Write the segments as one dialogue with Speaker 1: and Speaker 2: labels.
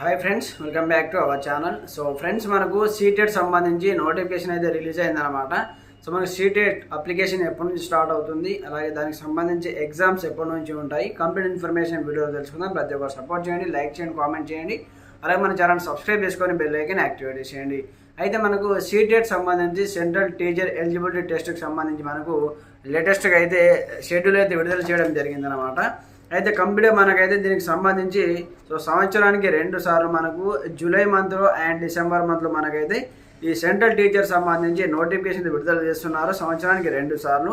Speaker 1: Hi friends welcome back to our channel so friends మనకు CTET సంబంధించి notification అయితే release అయిందనమాట సో మనకు సీటెడ్ అప్లికేషన్ ఎప్పటి నుంచి స్టార్ట్ అవుతుంది అలాగే దానికి సంబంధించి ఎగ్జామ్స్ ఎప్పటి నుంచి ఉంటాయి కంప్లీట్ ఇన్ఫర్మేషన్ వీడియో తెలుసుకుందాం. ప్రతి ఒక్కరు సపోర్ట్ చేయండి లైక్ చేయండి కామెంట్ చేయండి. అలాగే మన ఛానల్ సబ్స్క్రైబ్ చేసుకొని బెల్ ఐకన్ యాక్టివేట్ చేయండి. అయితే మనకు సీటెడ్ సంబంధించి సెంట్రల్ టీచర్ ఎలిజిబిలిటీ టెస్ట్కి సంబంధించి మనకు లేటెస్ట్గా అయితే షెడ్యూల్ అయితే విడుదల చేయడం జరిగిందనమాట అయితే కంపెనీ మనకైతే దీనికి సంబంధించి సో సంవత్సరానికి రెండు సార్లు మనకు జూలై మంత్లో అండ్ డిసెంబర్ మంత్లో మనకైతే ఈ సెంట్రల్ టీచర్ సంబంధించి నోటిఫికేషన్ విడుదల చేస్తున్నారు. సంవత్సరానికి రెండు సార్లు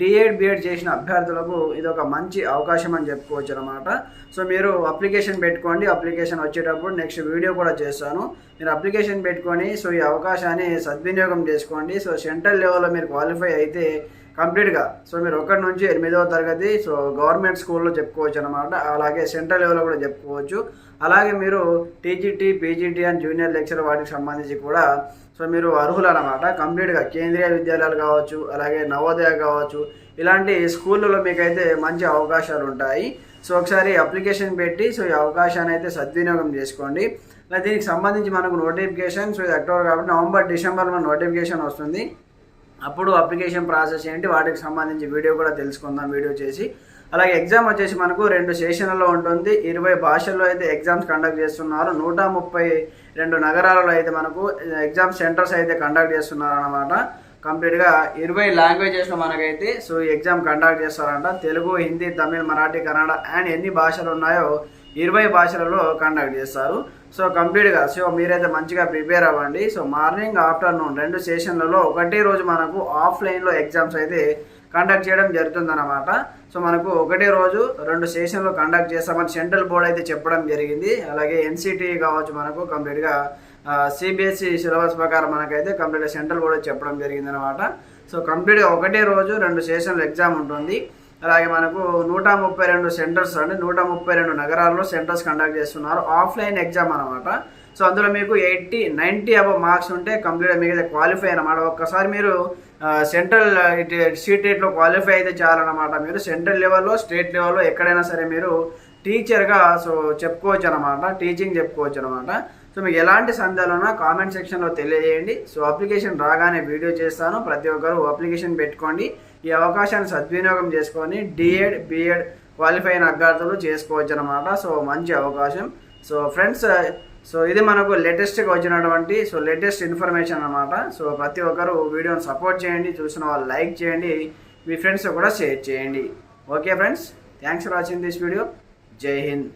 Speaker 1: డిఎడ్ బిఎడ్ చేసిన అభ్యర్థులకు ఇది ఒక మంచి అవకాశం అని చెప్పుకోవచ్చు అనమాట సో మీరు అప్లికేషన్ పెట్టుకోండి. అప్లికేషన్ వచ్చేటప్పుడు నెక్స్ట్ వీడియో కూడా చేస్తాను. మీరు అప్లికేషన్ పెట్టుకొని సో ఈ అవకాశాన్ని సద్వినియోగం చేసుకోండి. సో సెంట్రల్ లెవెల్లో మీరు క్వాలిఫై అయితే కంప్లీట్గా. సో మీరు ఒకటి నుంచి ఎనిమిదవ తరగతి సో గవర్నమెంట్ స్కూల్లో చెప్పుకోవచ్చు అనమాట అలాగే సెంట్రల్ లెవెల్లో కూడా చెప్పుకోవచ్చు. అలాగే మీరు TGT PGT and junior lecture వాటికి సంబంధించి కూడా సో మీరు అర్హులు అనమాట కంప్లీట్గా కేంద్రీయ విద్యాలయాలు కావచ్చు అలాగే నవోదయ కావచ్చు ఇలాంటి స్కూళ్ళలో మీకైతే మంచి అవకాశాలు ఉంటాయి. సో ఒకసారి అప్లికేషన్ పెట్టి సో ఈ అవకాశాన్ని అయితే సద్వినియోగం చేసుకోండి. దీనికి సంబంధించి మనకు నోటిఫికేషన్ సో ఇది అక్టోబర్ కాబట్టి నవంబర్ డిసెంబర్ మన నోటిఫికేషన్ వస్తుంది. అప్పుడు అప్లికేషన్ ప్రాసెస్ ఏంటి వాటికి సంబంధించి వీడియో కూడా తెలుసుకుందాం వీడియో చేసి. అలాగే ఎగ్జామ్ వచ్చేసి మనకు రెండు సెషన్లలో ఉంటుంది. ఇరవై భాషల్లో అయితే ఎగ్జామ్స్ కండక్ట్ చేస్తున్నారు. నూట ముప్పై రెండు నగరాలలో అయితే మనకు ఎగ్జామ్ సెంటర్స్ అయితే కండక్ట్ చేస్తున్నారు అనమాట కంప్లీట్గా ఇరవై లాంగ్వేజెస్లో మనకైతే సో ఈ ఎగ్జామ్ కండక్ట్ చేస్తారంట. తెలుగు హిందీ తమిళ్ మరాఠీ కన్నడ అండ్ ఎన్ని భాషలు ఉన్నాయో ఇరవై భాషలలో కండక్ట్ చేస్తారు. సో కంప్లీట్గా సో మీరైతే మంచిగా ప్రిపేర్ అవ్వండి. సో మార్నింగ్ ఆఫ్టర్నూన్ రెండు సెషన్లలో ఒకటే రోజు మనకు ఆఫ్లైన్లో ఎగ్జామ్స్ అయితే కండక్ట్ చేయడం జరుగుతుందన్నమాట. సో మనకు ఒకటే రోజు రెండు సెషన్లు కండక్ట్ చేస్తామని సెంట్రల్ బోర్డ్ అయితే చెప్పడం జరిగింది. అలాగే ఎన్సిటీ కావచ్చు మనకు కంప్లీట్గా సిబిఎస్ఈ సిలబస్ ప్రకారం మనకైతే కంప్లీట్గా సెంట్రల్ బోర్డ్ చెప్పడం జరిగింది అనమాట సో కంప్లీట్గా ఒకటే రోజు రెండు సెషన్లు ఎగ్జామ్ ఉంటుంది. అలాగే మనకు నూట ముప్పై రెండు సెంటర్స్ అంటే నూట ముప్పై రెండు నగరాల్లో సెంటర్స్ కండక్ట్ చేస్తున్నారు. ఆఫ్లైన్ ఎగ్జామ్ అనమాట సో అందులో మీకు ఎయిటీ నైంటీ అబవ్ మార్క్స్ ఉంటే కంప్లీట్ మీకు క్వాలిఫై అనమాట ఒక్కసారి మీరు సెంట్రల్ సీటేట్లో క్వాలిఫై అయితే చాలన్నమాట. మీరు సెంట్రల్ లెవెల్లో స్టేట్ లెవెల్లో ఎక్కడైనా సరే మీరు టీచర్గా సో చెప్పుకోవచ్చు అనమాట టీచింగ్ చెప్పుకోవచ్చు అనమాట సో మీకు ఎలాంటి సందేహాలున్నా కామెంట్ సెక్షన్లో తెలియజేయండి. సో అప్లికేషన్ రాగానే వీడియో చేస్తాను. ప్రతి ఒక్కరు అప్లికేషన్ పెట్టుకోండి. ఈ అవకాశాన్ని సద్వినియోగం చేసుకొని డిఎడ్ బిఎడ్ క్వాలిఫై అయిన అభ్యర్థులు చేసుకోవచ్చు అనమాట సో మంచి అవకాశం. సో ఫ్రెండ్స్ సో ఇది మనకు లేటెస్ట్గా వచ్చినటువంటి సో లేటెస్ట్ ఇన్ఫర్మేషన్ అనమాట సో ప్రతి ఒక్కరు వీడియోని సపోర్ట్ చేయండి చూసిన వాళ్ళు లైక్ చేయండి మీ ఫ్రెండ్స్ కూడా షేర్ చేయండి. Okay friends thanks for watching this video Jai Hind